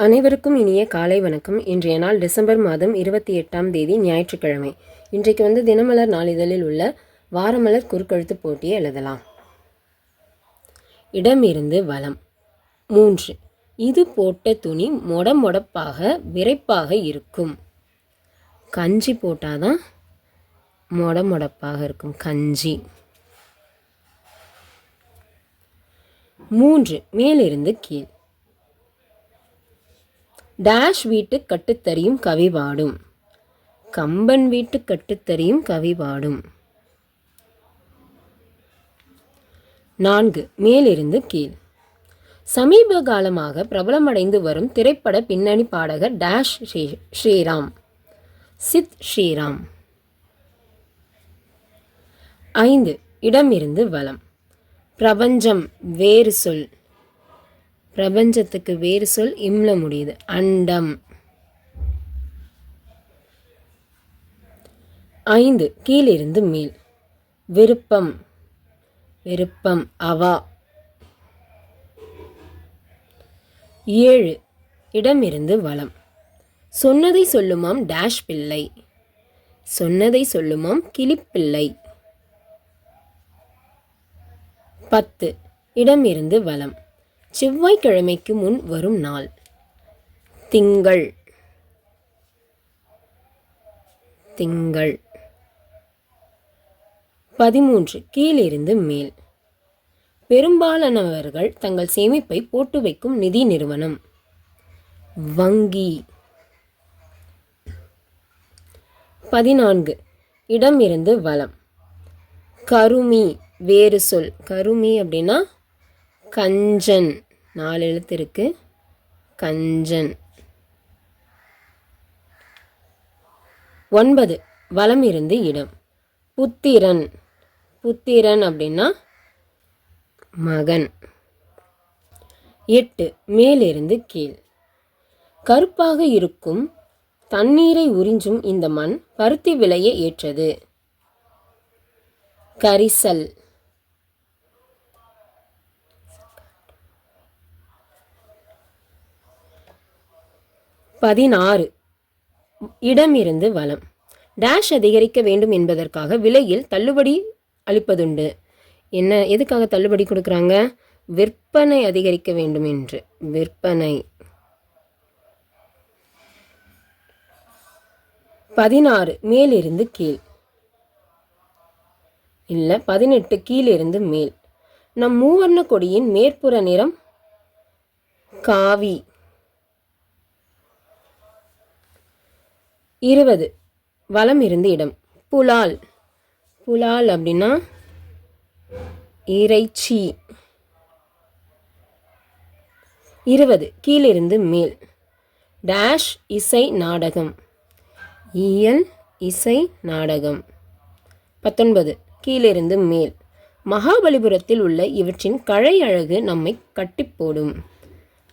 அனைவருக்கும் இனிய காலை வணக்கம். இன்றைய நாள் டிசம்பர் மாதம் இருபத்தி எட்டாம் தேதி ஞாயிற்றுக்கிழமை. இன்றைக்கு வந்து தினமலர் நாளிதழில் உள்ள வாரமலர் குறுக்கெழுத்து போட்டியை எழுதலாம். இடமிருந்து வளம் மூன்று. இது போட்ட துணி மொடமொடப்பாக விரைப்பாக இருக்கும். கஞ்சி போட்டாதான் மொடமொடப்பாக இருக்கும். கஞ்சி. மூன்று. மேலிருந்து கீழ். டேஷ் வீட்டு கட்டுத்தறியும் கவி பாடும் கம்பன் வீட்டு கட்டுத்தறியும் கவி பாடும் நான்கு மேலிருந்து கீழ். சமீப காலமாக பிரபலமடைந்து வரும் திரைப்பட பின்னணி பாடகர் டேஷ் ஸ்ரீராம். சித் ஸ்ரீராம். ஐந்து இடமிருந்து வலம். பிரபஞ்சம் வேறு சொல். பிரபஞ்சத்துக்கு வேறு சொல் இம்ல முடியுது. அண்டம். ஐந்து கீழிருந்து மேல் விருப்பம். விருப்பம் அவா. ஏழு இடமிருந்து வளம். சொன்னதை சொல்லுமாம் டேஷ் பிள்ளை. சொன்னதை சொல்லுமாம் கிளிப்பிள்ளை பத்து இடமிருந்து வளம். செவ்வாய்க்கிழமைக்கு முன் வரும் நாள். திங்கள். திங்கள். பதிமூன்று கீழிருந்து மேல். பெரும்பாலானவர்கள் தங்கள் சேமிப்பை போட்டு வைக்கும் நிதி நிறுவனம். வங்கி. பதினான்கு இடமிருந்து வளம். கருமி வேறு சொல். கருமி அப்படின்னா கஞ்சன். நாலு எழுத்து இருக்கு. கஞ்சன். ஒன்பது. வலம் இருந்து இடம். புத்திரன். புத்திரன் அப்படின்னா மகன். எட்டு. மேலிருந்து கீழ். கருப்பாக இருக்கும் தண்ணீரை உறிஞ்சும் இந்த மண் பருத்தி விலையை ஏற்றது. கரிசல். பதினாறு. இடமிருந்து வளம் டேஷ் அதிகரிக்க வேண்டும் என்பதற்காக விலையில் தள்ளுபடி அளிப்பதுண்டு. என்ன எதுக்காக தள்ளுபடி கொடுக்குறாங்க? விற்பனை அதிகரிக்க வேண்டும் என்று. விற்பனை. பதினாறு மேலிருந்து கீழ். இல்லை பதினெட்டு கீழிருந்து மேல். நம் மூவர்ண கொடியின் மேற்புற நிறம் காவி. இருபது. வலம் இருந்து இடம். புலால். புலால் அப்படின்னா இறைச்சி. இருபது. கீழிருந்து மேல். டேஷ் இசை நாடகம். இயல் இசை நாடகம். பத்தொன்பது. கீழிருந்து மேல். மகாபலிபுரத்தில் உள்ள இவற்றின் கழை அழகு நம்மை கட்டிப் போடும்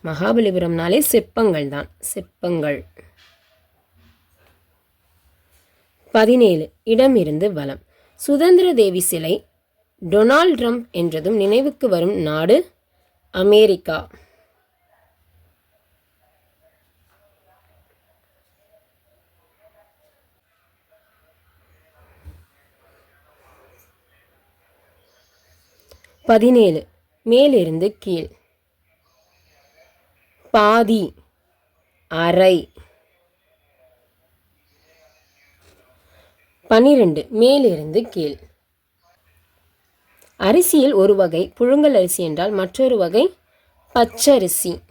மகாபலிபுரம்னாலே சிற்பங்கள் தான் சிற்பங்கள் பதினேழு. இடமிருந்து வலம். சுதந்திர தேவி சிலை டொனால்ட் ட்ரம்ப் என்றதும் நினைவுக்கு வரும் நாடு அமெரிக்கா. பதினேழு. மேலிருந்து கீழ். பாதி. அரை. பனிரெண்டு மேலிருந்து கீழ். அரிசியில் ஒரு வகை புழுங்கல் அரிசி என்றால் மற்றொரு வகை பச்சரிசி.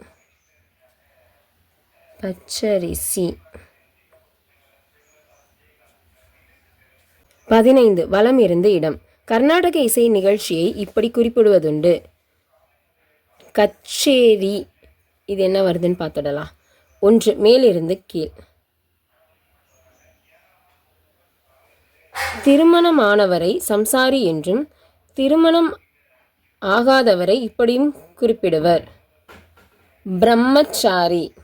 பச்சரிசி. பதினைந்து வலம் இருந்து இடம். கர்நாடக இசை நிகழ்ச்சியை இப்படி குறிப்பிடுவதுண்டு. கச்சேரி. இது என்ன வருதுன்னு பார்த்துடலாம். ஒன்று மேலிருந்து கீழ். திருமணமானவரை சம்சாரி என்றும் திருமணம் ஆகாதவரை இப்படியும் குறிப்பிடுவர். பிரம்மச்சாரி.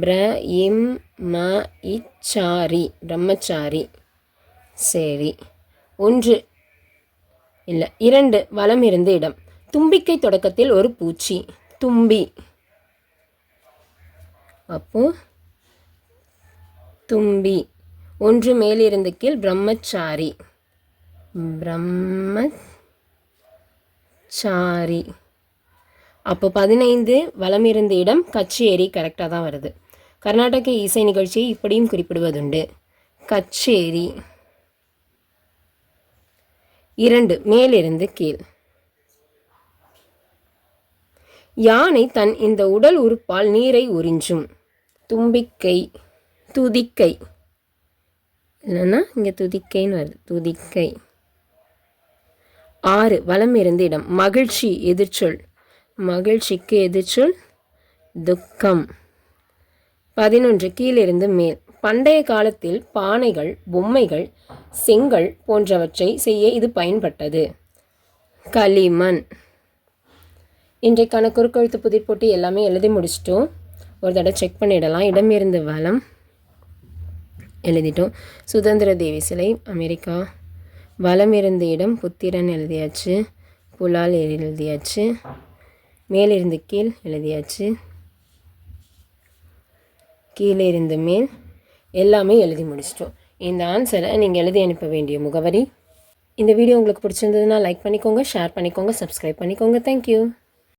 பிர இம் ம இச்சாரி. பிரம்மச்சாரி. சரி. ஒன்று. இல்லை இரண்டு. வளம் இருந்து இடம். தும்பிக்கை தொடக்கத்தில் ஒரு பூச்சி. தும்பி. அப்போது தும்பி. ஒன்று மேலிருந்து கீழ் பிரம்மச்சாரி. பிரம்மச்சாரி. அப்போ பதினைந்து வலம் இருந்த இடம் கச்சேரி கரெக்டாக தான் வருது. கர்நாடக இசை நிகழ்ச்சியை இப்படியும் குறிப்பிடுவதுண்டு. கச்சேரி. இரண்டு மேலிருந்து கீழ். யானை தன் இந்த உடல் உறுப்பால் நீரை உறிஞ்சும். தும்பிக்கை துதிக்கை. இல்லைன்னா இங்கே துதிக்கைன்னு வருது. துதிக்கை. ஆறு வலம் இருந்த இடம். மகிழ்ச்சி எதிர்ச்சொல். மகிழ்ச்சிக்கு எதிர்ச்சொல் துக்கம். பதினொன்று கீழிருந்து மேல். பண்டைய காலத்தில் பானைகள் பொம்மைகள் செங்கல் போன்றவற்றை செய்ய இது பயன்பட்டது. களிமண். இன்றைக்கான குறுக்கெழுத்து புதிர் போட்டி எல்லாமே எழுதி முடிச்சிட்டோம். ஒரு தடவை செக் பண்ணிடலாம். இடமிருந்து வளம் எழுதிட்டோம். சுதந்திர தேவி சிலை அமெரிக்கா. வலம் இருந்த இடம் புத்திரன் எழுதியாச்சு. புலால் எழுதியாச்சு. மேலிருந்து கீழ் எழுதியாச்சு. கீழே இருந்து மேல் எல்லாமே எழுதி முடிச்சிட்டோம். இந்த ஆன்சரை நீங்கள் எழுதி அனுப்ப வேண்டிய முகவரி. இந்த வீடியோ உங்களுக்கு பிடிச்சிருந்ததுன்னா லைக் பண்ணிக்கோங்க ஷேர் பண்ணிக்கோங்க சப்ஸ்கிரைப் பண்ணிக்கோங்க. தேங்க்யூ